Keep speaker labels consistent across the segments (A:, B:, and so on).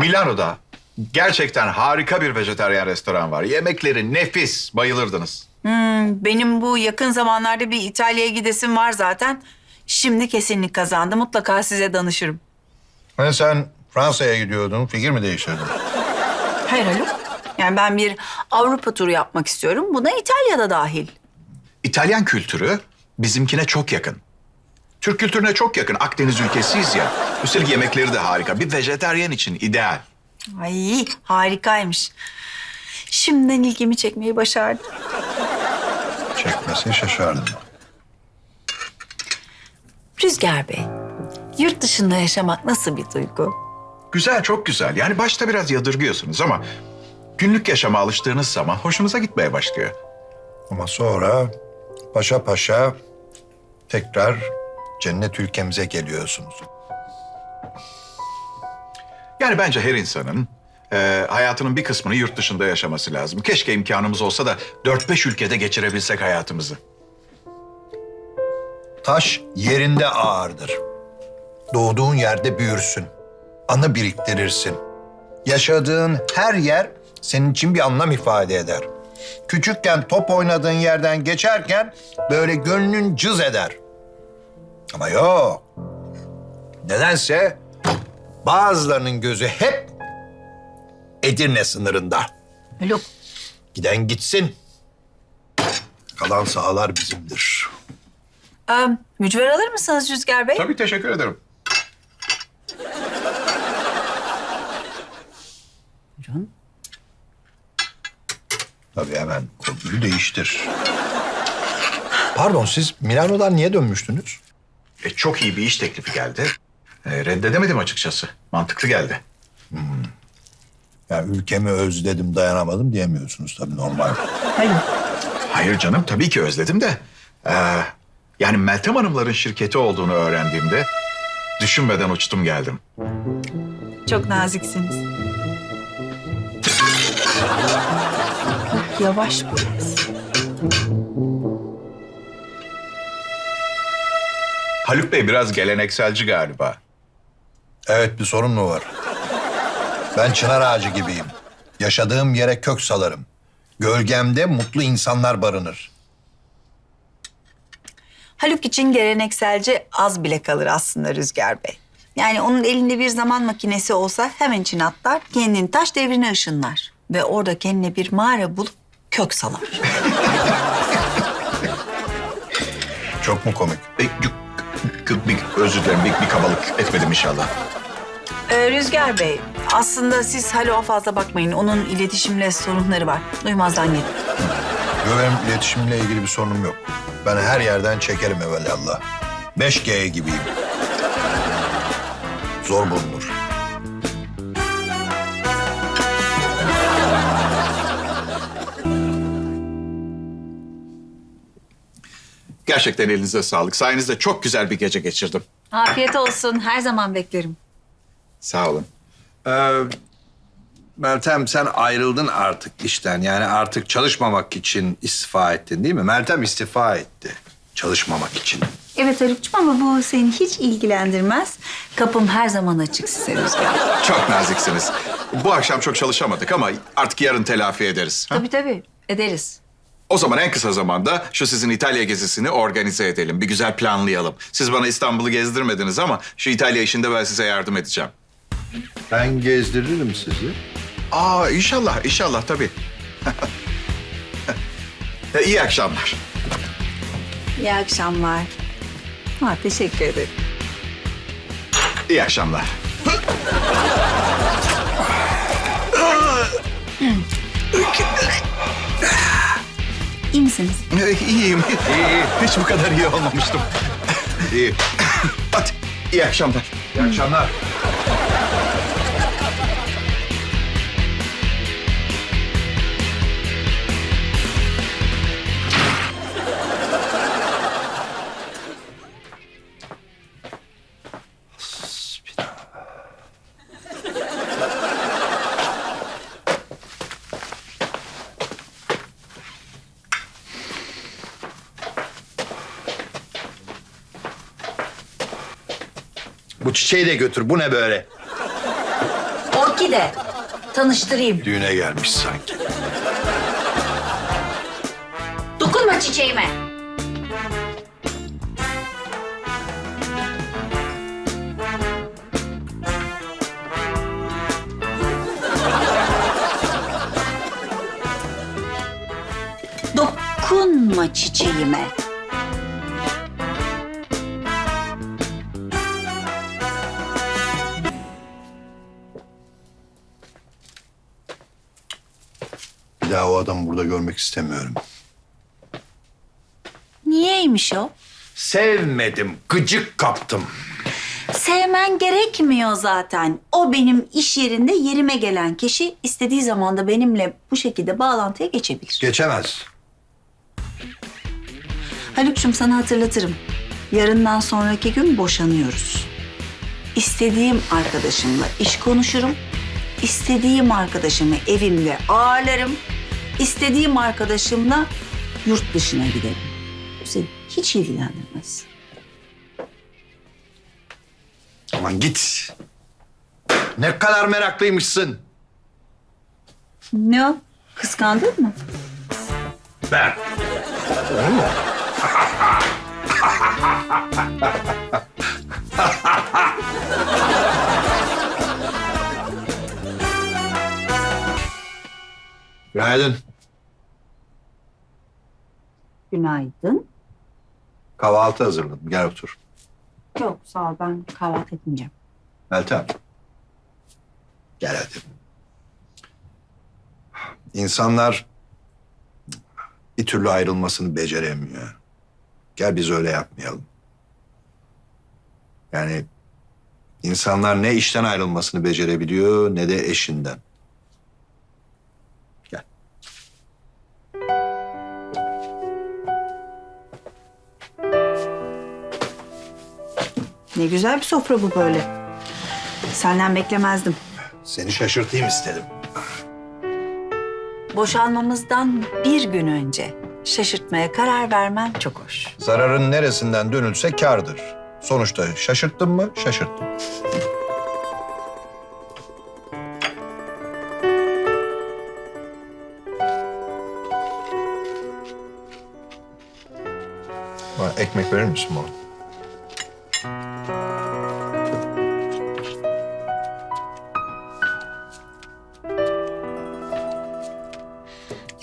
A: Milano'da gerçekten harika bir vejetaryen restoran var. Yemekleri nefis, bayılırdınız.
B: Hmm, benim bu yakın zamanlarda bir İtalya'ya gidesim var zaten. Şimdi kesinlik kazandı. Mutlaka size danışırım.
C: Hani sen Fransa'ya gidiyordun, fikir mi değiştirdin?
B: Hayır Haluk. Yani ben bir Avrupa turu yapmak istiyorum. Buna İtalya'da dahil.
A: İtalyan kültürü bizimkine çok yakın. Türk kültürüne çok yakın. Akdeniz ülkesiyiz ya. Üstelik yemekleri de harika. Bir vejetaryen için ideal.
B: Ay harikaymış. Şimdiden ilgimi çekmeyi başardı.
C: Çekmesi şaşardım.
B: Rüzgar Bey, yurt dışında yaşamak nasıl bir duygu?
A: Güzel, çok güzel. Yani başta biraz yadırgıyorsunuz ama günlük yaşama alıştığınız zaman hoşunuza gitmeye başlıyor.
C: Ama sonra paşa paşa tekrar cennet ülkemize geliyorsunuz.
A: Yani bence her insanın e, hayatının bir kısmını yurt dışında yaşaması lazım. Keşke imkanımız olsa da 4-5 ülkede geçirebilsek hayatımızı.
C: Taş yerinde ağırdır. Doğduğun yerde büyürsün. Anı biriktirirsin. Yaşadığın her yer senin için bir anlam ifade eder. Küçükken top oynadığın yerden geçerken böyle gönlün cız eder. Ama yok. Nedense bazılarının gözü hep Edirne sınırında.
B: Haluk,
C: Giden gitsin. Kalan sahalar bizimdir.
B: e, mücver alır mısınız Rüzgar Bey?
A: Tabii teşekkür ederim.
B: Buyurun.
C: Tabii hemen konuyu değiştir. Pardon siz Milano'dan niye dönmüştünüz?
A: E, çok iyi bir iş teklifi geldi. E, reddedemedim açıkçası. Mantıklı geldi.
C: Ya ülkemi özledim dayanamadım diyemiyorsunuz tabii normal.
B: Haluk.
A: Hayır canım tabii ki özledim de. e, yani Meltem Hanımların şirketi olduğunu öğrendiğimde düşünmeden uçtum geldim.
B: Çok naziksiniz. Yavaş biraz.
A: Haluk Bey biraz gelenekselci galiba.
C: Evet bir sorun mu var? Ben çınar ağacı gibiyim. Yaşadığım yere kök salarım. Gölgemde mutlu insanlar barınır.
B: Haluk için gelenekselce az bile kalır aslında Rüzgar Bey. Yani onun elinde bir zaman makinesi olsa hemen içine atlar, kendini taş devrine ışınlar. Ve orada kendine bir mağara bulup kök salar.
C: Çok mu komik?
A: E, bir, özür dilerim bir, bir kabalık etmedim inşallah.
B: Ee, Rüzgar Bey, aslında siz Haluk'a fazla bakmayın. Onun iletişimle sorunları var. Duymazdan gelin.
C: Yo, benim iletişimle ilgili bir sorunum yok. Ben her yerden çekerim evvelallah. 5G gibiyim. Zor bulunur.
A: Gerçekten elinize sağlık. Sayenizde çok güzel bir gece geçirdim.
B: Afiyet olsun. Her zaman beklerim.
A: Sağ olun.
D: Ee, Meltem sen ayrıldın artık işten. Yani artık çalışmamak için istifa ettin değil mi? Meltem istifa etti. Çalışmamak için.
B: Evet Haluk'cum ama bu seni hiç ilgilendirmez. Kapım her zaman açık size Rüzgar.
A: Çok naziksiniz. Bu akşam çok çalışamadık ama artık yarın telafi ederiz. ha?
B: tabii tabii. Ederiz.
A: O zaman en kısa zamanda şu sizin İtalya gezisini organize edelim. Bir güzel planlayalım. Siz bana İstanbul'u gezdirmediniz ama şu İtalya işinde ben size yardım edeceğim.
C: Ben gezdiririm sizi.
A: Aa inşallah, inşallah tabii. İyi akşamlar.
B: İyi akşamlar. Ha, teşekkür ederim.
A: İyi akşamlar.
B: İyi misiniz?
A: E, İyiyim. İyi. Hiç bu kadar iyi olmamıştım. İyi. Hadi iyi akşamlar.
C: İyi akşamlar. Bu çiçeği de götür. Bu ne böyle?
B: Orkid ki de tanıştırayım.
D: Düğüne gelmiş sanki.
B: Dokunma çiçeğime. Dokunma çiçeğime.
C: Bir daha o adamı burada görmek istemiyorum.
B: Niyeymiş o?
D: Sevmedim, gıcık kaptım.
B: Sevmen gerekmiyor zaten. O benim iş yerinde yerime gelen kişi istediği zaman da benimle bu şekilde bağlantıya geçebilir.
D: Geçemez.
B: Haluk'cum sana hatırlatırım. Yarından sonraki gün boşanıyoruz. İstediğim arkadaşımla iş konuşurum. İstediğim arkadaşımı evimde ağırlarım. İstediğim arkadaşımla yurt dışına giderim. Bu seni hiç ilgilendirmez.
D: Aman git. Ne kadar meraklıymışsın.
B: Ne o? Kıskandın mı?
D: Ben. Onu mu?
C: Günaydın.
B: Günaydın.
C: Kahvaltı hazırladım. Gel otur.
B: Yok sağ ol ben kahvaltı etmeyeceğim.
C: Meltem. Gel hadi. İnsanlar bir türlü ayrılmasını beceremiyor. Gel biz öyle yapmayalım. Yani insanlar ne işten ayrılmasını becerebiliyor ne de eşinden.
B: Ne güzel bir sofra bu böyle. Senden beklemezdim.
C: Seni şaşırtayım istedim.
B: Boşanmamızdan bir gün önce şaşırtmaya karar vermen çok hoş.
C: Zararın neresinden dönülse kârdır. Sonuçta şaşırttın mı? Şaşırttım. Bana ekmek verir misin bana?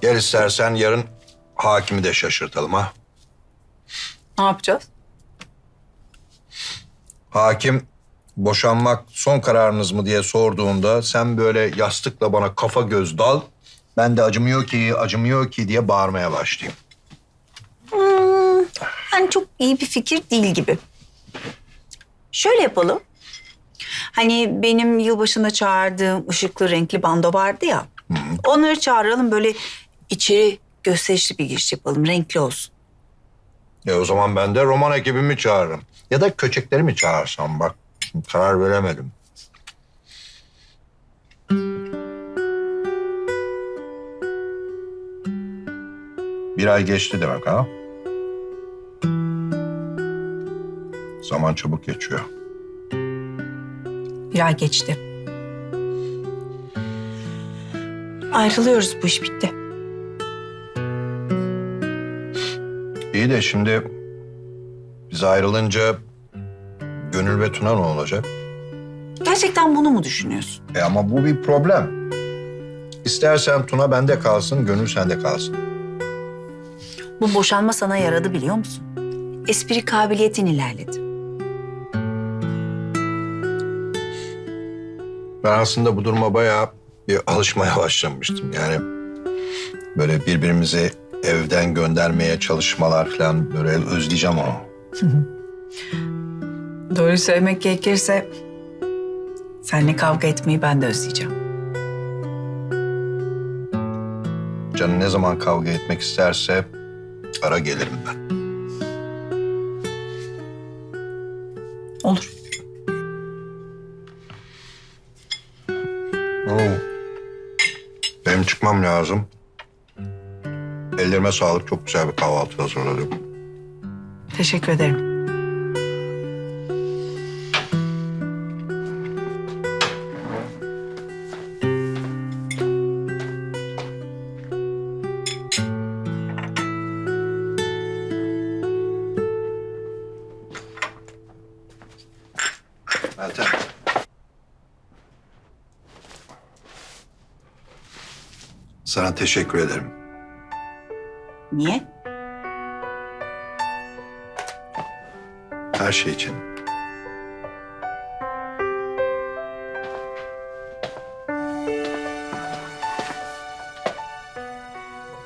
C: Gel istersen yarın hakimi de şaşırtalım ha.
B: Ne yapacağız?
C: Hakim boşanmak son kararınız mı diye sorduğunda sen böyle yastıkla bana kafa göz dal. Ben de acımıyor ki, acımıyor ki diye bağırmaya başlayayım.
B: Hani çok iyi bir fikir değil gibi. Şöyle yapalım. Hani benim yılbaşında çağırdığım ışıklı renkli bando vardı ya. Onları çağıralım böyle içeri gösterişli bir giriş yapalım. Renkli olsun.
C: E o zaman ben de roman ekibimi çağırırım. Ya da köçekleri mi çağırsam bak. Karar veremedim. Bir ay geçti demek ha? Zaman çabuk geçiyor.
B: Bir ay geçti. Ayrılıyoruz bu iş bitti.
C: İyi de şimdi biz ayrılınca Gönül ve Tuna ne olacak?
B: Gerçekten bunu mu düşünüyorsun?
C: E ama bu bir problem. İstersen Tuna bende kalsın, Gönül sende kalsın.
B: Bu boşanma sana yaradı biliyor musun? Espri kabiliyetin ilerledi.
C: Ben aslında bu duruma bayağı bir alışmaya başlamıştım. Yani böyle birbirimizi evden göndermeye çalışmalar falan böyle özleyeceğim onu.
B: Doğru söylemek gerekirse seninle kavga etmeyi ben de özleyeceğim.
C: Canı ne zaman kavga etmek isterse ara gelirim ben.
B: Olur.
C: Oo. Benim çıkmam lazım. Ellerime sağlık. Çok güzel bir kahvaltı hazırladım.
B: Teşekkür ederim.
D: Meltem.
C: Sana teşekkür ederim.
B: Niye?
C: Her şey için.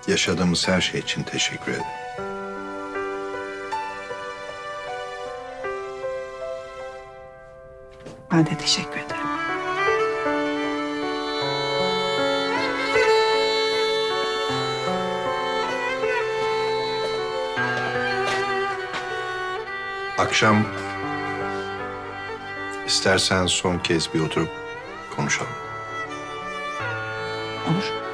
C: Yaşadığımız her şey için teşekkür ederim.
B: Ben de teşekkür ederim.
C: Akşam istersen son kez bir oturup konuşalım.
B: Olur.